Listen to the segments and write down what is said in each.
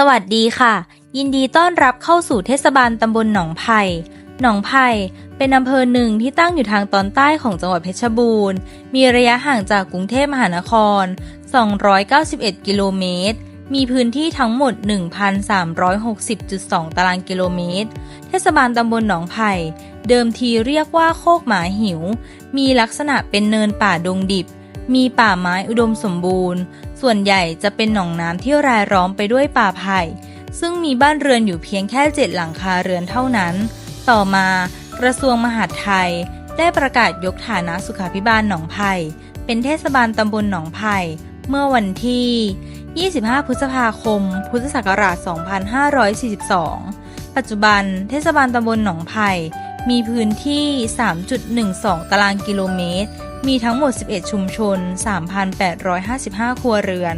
สวัสดีค่ะ ยินดีต้อนรับเข้าสู่เทศบาลตำบลหนองไผ่หนองไผ่เป็นอำเภอหนึ่งที่ตั้งอยู่ทางตอนใต้ของจังหวัดเพชรบูรณ์ มีระยะห่างจากกรุงเทพมหานคร 291 กิโลเมตร มีพื้นที่ทั้งหมด 1,360.2 ตารางกิโลเมตร เทศบาลตำบลหนองไผ่เดิมทีเรียกว่าโคกหมาหิว มีลักษณะเป็นเนินป่าดงดิบ มีป่าไม้อุดมสมบูรณ์ ส่วนใหญ่จะเป็นหนองน้ำที่รายล้อมไปด้วยป่าไผ่ ซึ่งมีบ้านเรือนอยู่เพียงแค่เจ็ดหลังคาเรือนเท่านั้น ต่อมากระทรวงมหาดไทย ได้ประกาศยกฐานะสุขาภิบาลหนองไผ่เป็นเทศบาลตำบลหนองไผ่เมื่อวันที่ 25 พฤษภาคม พุทธศักราช 2542 ปัจจุบันเทศบาลตำบลหนองไผ่มีพื้นที่ 3.12 ตารางกิโลเมตร มีทั้งหมด 11 ชุมชน 3,855 ครัวเรือน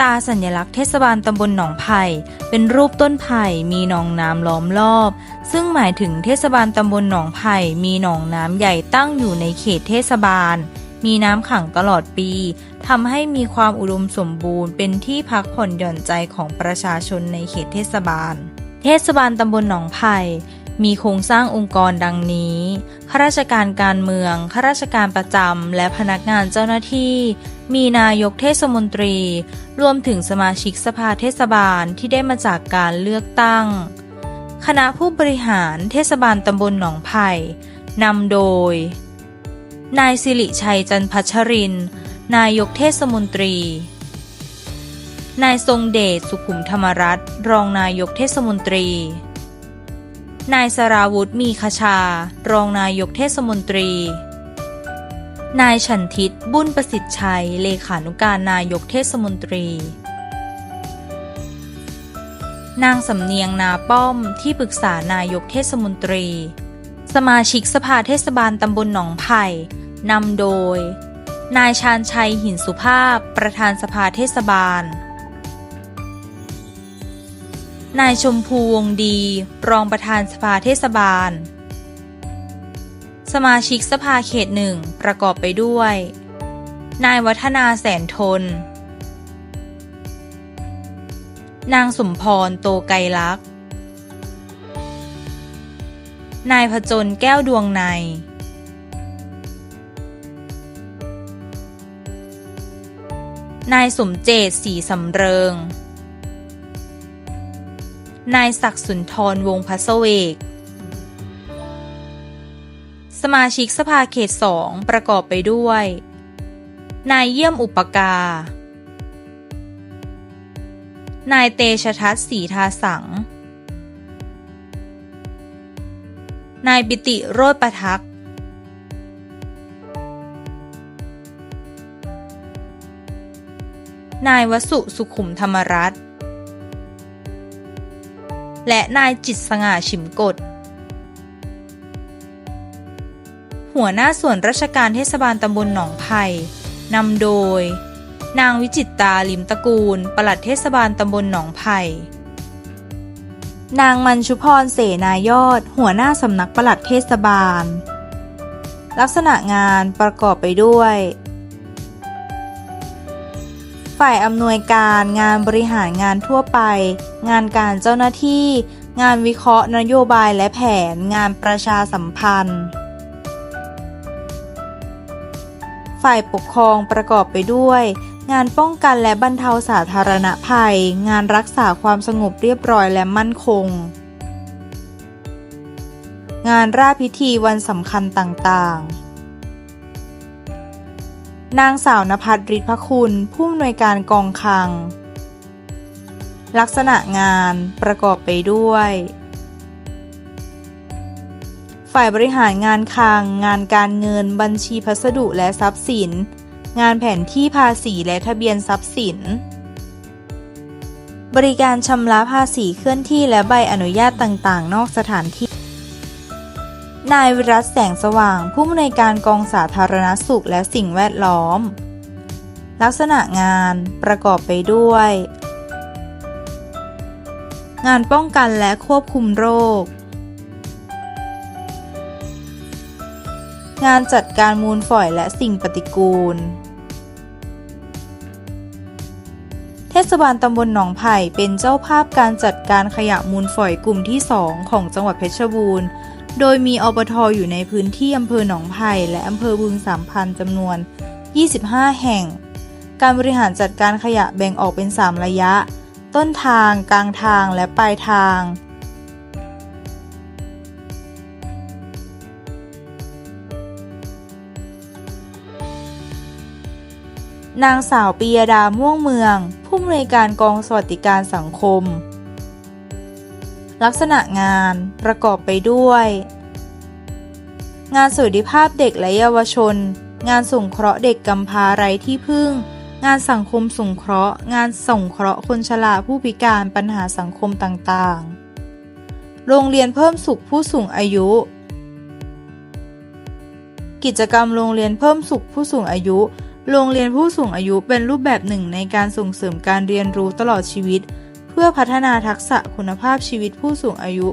ตาสัญลักษณ์เทศบาลตำบลหนองไผ่เป็นรูปต้นไผ่มีหนองน้ำล้อมรอบ ซึ่งหมายถึงเทศบาลตำบลหนองไผ่มีหนองน้ำใหญ่ตั้งอยู่ในเขตเทศบาล มีน้ำขังตลอดปีทำให้มีความอุดมสมบูรณ์ เป็นที่พักผ่อนหย่อนใจของประชาชนในเขตเทศบาล เทศบาลตำบลหนองไผ่ มีโครงสร้างองค์กรดังนี้ ข้าราชการการเมือง ข้าราชการประจำ และพนักงานเจ้าหน้าที่ มีนายกเทศมนตรี รวมถึงสมาชิกสภาเทศบาลที่ได้มาจากการเลือกตั้ง คณะผู้บริหารเทศบาลตำบลหนองไผ่นำโดย นายสิริชัยจันพัชริน นายกเทศมนตรี นายทรงเดชสุขุมธรรมรัตน์รองนายกเทศมนตรี นายสราวุธมีคชา รองนายกเทศมนตรี นายฉันทิตบุญประสิทธิ์ชัย เลขานุการนายกเทศมนตรี นางสำเนียงนาป้อมที่ปรึกษานายกเทศมนตรี สมาชิกสภาเทศบาลตำบลหนองไผ่นำโดย นายชาญชัยหินสุภาพ ประธานสภาเทศบาล นายชมพูวงดี รองประธานสภาเทศบาล สมาชิกสภาเขตหนึ่งประกอบไปด้วย นายวัฒนาแสนทน นางสมพรโตไกรลักษ์นายผจญแก้วดวงใน นายสมเจตศรีสำเริง นายศักดิ์สุนทรวงศ์พัสเวก สมาชิกสภาเขตสองประกอบไปด้วย นายเยี่ยมอุปการนายเตชะทัศน์ศรีทาสัง นายปิติโรจประทักษนายวสุสุขุมธรรมรัตน์ และนายจิตสง่าฉิมกฎหัวหน้าส่วนราชการเทศบาลตำบลหนองไผ่นำโดย นางวิจิตตาลิมตระกูล ปลัดเทศบาลตำบลหนองไผ่นางมันชุพรเสนายอด หัวหน้าสำนักปลัดเทศบาล ลักษณะงานประกอบไปด้วย ฝ่ายอำนวยการงานบริหารงานทั่วไป งานการเจ้าหน้าที่ งานวิเคราะห์นโยบายและแผน งานประชาสัมพันธ์ ฝ่ายปกครองประกอบไปด้วย งานป้องกันและบรรเทาสาธารณภัย งานรักษาความสงบเรียบร้อยและมั่นคง งานราชพิธีวันสำคัญต่างๆ นางสาวนภัทรฤทธิพคุณ ผู้อำนวยการกองคลัง ลักษณะงานประกอบไปด้วย ฝ่ายบริหารงานคลัง งานการเงินบัญชีพัสดุและทรัพย์สิน งานแผนที่ภาษีและทะเบียนทรัพย์สิน บริการชำระภาษีเคลื่อนที่และใบอนุญาตต่างๆ นอกสถานที่ นายวิรัตแสงสว่าง ผู้อำนวยการกองสาธารณสุขและสิ่งแวดล้อม ลักษณะงานประกอบไปด้วย งานป้องกันและควบคุมโรค งานจัดการมูลฝอยและสิ่งปฏิกูล เทศบาลตำบลหนองไผ่เป็นเจ้าภาพการจัดการขยะมูลฝอยกลุ่มที่ 2 ของจังหวัดเพชรบูรณ์ โดยมีอปทอยู่ในพื้นที่อำเภอหนองไผ่และอำเภอบึงสามพันจำนวน 25 แห่ง การบริหารจัดการขยะแบ่งออกเป็น 3 ระยะ ต้นทาง กลางทางและปลายทาง นางสาวปียดาม่วงเมือง ผู้อำนวยการกองสวัสดิการสังคม ลักษณะงานประกอบไปด้วย งานสวัสดิภาพเด็กและเยาวชน งานส่งเคราะห์เด็กกำพร้าไร้ที่พึ่ง งานสังคมสงเคราะห์ งานส่งเคราะห์คนชราผู้พิการปัญหาสังคมต่างๆ โรงเรียนเพิ่มสุขผู้สูงอายุ กิจกรรมโรงเรียนเพิ่มสุขผู้สูงอายุโรงเรียนผู้สูงอายุเป็นรูปแบบหนึ่งในการส่งเสริมการเรียนรู้ตลอดชีวิต พื่อพัฒนาทักษะคุณภาพชีวิตผู้สูงอายุ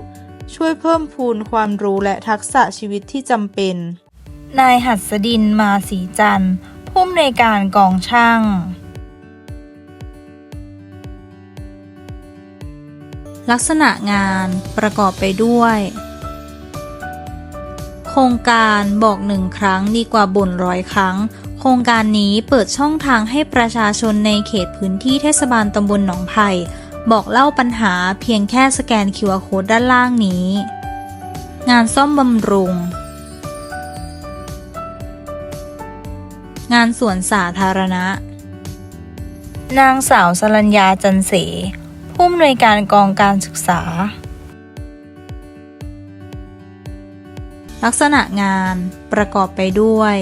ช่วยเพิ่มพูนความรู้และทักษะชีวิตที่จำเป็น นายหัสดินมาสีจันทร์ผู้อำนวยการกองช่าง ลักษณะงานประกอบไปด้วย โครงการบอกหนึ่งครั้งดีกว่าบ่นร้อยครั้งโครงการนี้เปิดช่องทางให้ประชาชนในเขตพื้นที่เทศบาลตำบลหนองไผ่ บอกเล่าปัญหาเพียงแค่สแกน QR Code ด้านล่างนี้ งานซ่อมบำรุง งานสวนสาธารณะ นางสาวสรัญญาจันเสผู้อำนวยการกองการศึกษา ลักษณะงานประกอบไปด้วย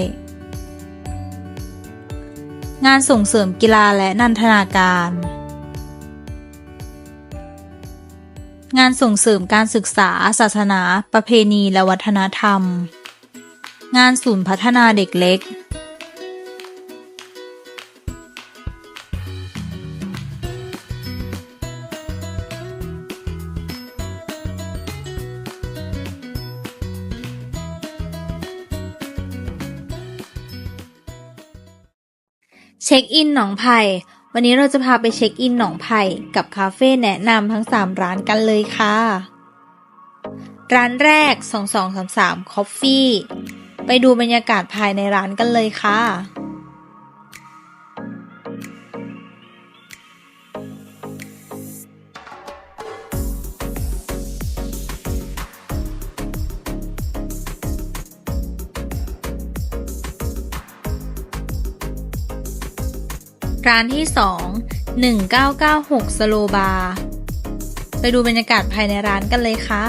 งานส่งเสริมกีฬาและนันทนาการ งานส่งเสริมการศึกษา ศาสนา ประเพณี และวัฒนธรรม งานศูนย์พัฒนาเด็กเล็ก เช็คอินหนองไผ่ วันนี้เราจะพาไปเช็คอินหนองไผ่กับคาเฟ่แนะนำทั้ง 3 ร้านกันเลยค่ะ ร้านแรก 2233 Coffee ไปดูบรรยากาศภายในร้านกันเลยค่ะ ร้านที่ 2 1996 สโลบาร์ ไปดูบรรยากาศภายในร้านกันเลยค่ะ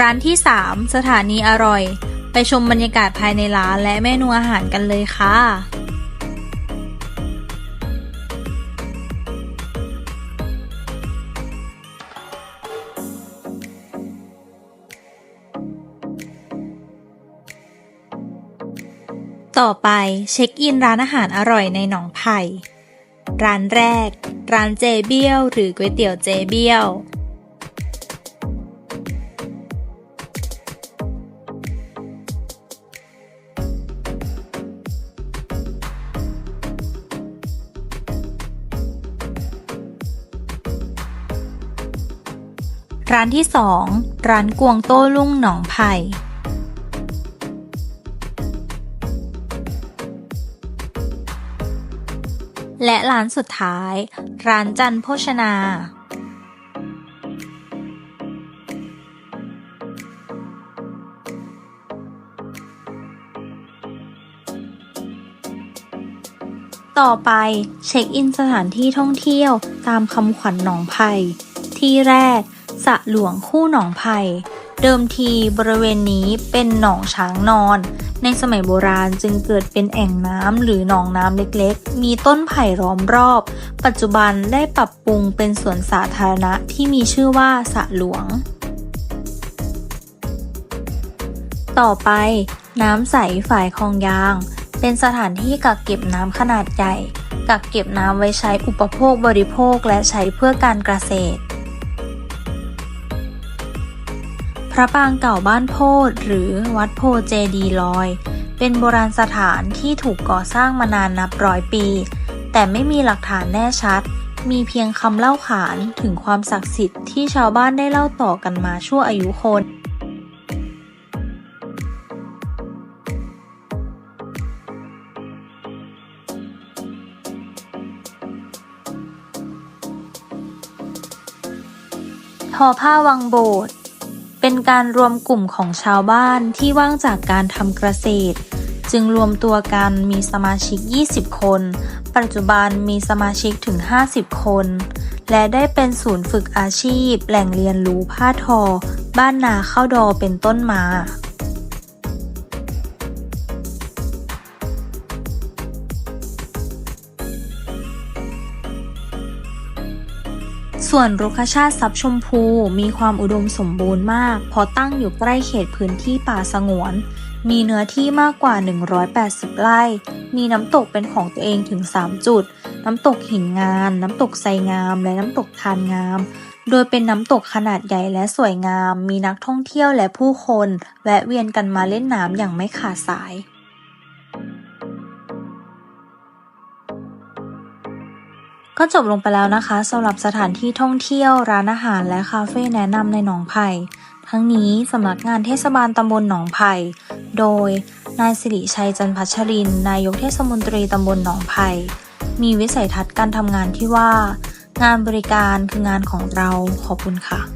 ร้านที่ 3 สถานีอร่อย ไปชมบรรยากาศภายในร้านและเมนูอาหารกันเลยค่ะ ต่อไปเช็คอินร้านอาหารอร่อยในหนองไผ่ร้านแรก ร้านเจเบี้ยว หรือก๋วยเตี๋ยวเจเบี้ยว ร้านที่สองร้านกวงโต้รุ่งหนองไผ่ และร้านสุดท้าย ร้านจันโภชนาต่อไปเช็คอินสถานที่ท่องเที่ยวตามคำขวัญหนองไผ่ที่แรกสระหลวงคู่หนองไผ่ เดิมทีบริเวณนี้เป็นหนองช้างนอน ในสมัยโบราณจึงเกิดเป็นแอ่งน้ำหรือหนองน้ำเล็กๆ มีต้นไผ่ล้อมรอบ ปัจจุบันได้ปรับปรุงเป็นสวนสาธารณะที่มีชื่อว่าสระหลวง ต่อไป น้ำใสฝ่ายคลองยาง เป็นสถานที่กักเก็บน้ำขนาดใหญ่ กักเก็บน้ำไว้ใช้อุปโภคบริโภคและใช้เพื่อการเกษตร พระปางเก่าบ้านโพธหรือวัดโพเจดีลอย เป็นโบราณสถานที่ถูกก่อสร้างมานานนับร้อยปี แต่ไม่มีหลักฐานแน่ชัด มีเพียงคำเล่าขานถึงความศักดิ์สิทธิ์ที่ชาวบ้านได้เล่าต่อกันมาชั่วอายุคนทอผ้าวังโบสถ์ เป็นการรวมกลุ่มของชาวบ้านที่ว่างจากการทำเกษตร จึงรวมตัวกันมีสมาชิก 20 คน ปัจจุบันมีสมาชิกถึง 50 คน และได้เป็นศูนย์ฝึกอาชีพ แหล่งเรียนรู้ผ้าทอ บ้านนาเข้าดอเป็นต้นมา ส่วนรุกขชาติทรัพย์ชมพูมีความอุดมสมบูรณ์มาก เพราะตั้งอยู่ใกล้เขตพื้นที่ป่าสงวน มีเนื้อที่มากกว่า 180 ไร่ มีน้ำตกเป็นของตัวเองถึง 3 จุด น้ำตกหินงาน น้ำตกไซงาม และน้ำตกทานงาม โดยเป็นน้ำตกขนาดใหญ่และสวยงาม มีนักท่องเที่ยวและผู้คน แวะเวียนกันมาเล่นน้ำอย่างไม่ขาดสาย ก็จบลงไปแล้วนะคะสำหรับสถานที่ท่องเที่ยวร้านอาหารและคาเฟ่แนะนำในหนองไผ่ทั้งนี้สำนักงานเทศบาลตำบลหนองไผ่โดยนายสิริชัยจันพัชริน นายกเทศมนตรีตำบลหนองไผ่มีวิสัยทัศน์การทำงานที่ว่า งานบริการคืองานของเราขอบคุณค่ะ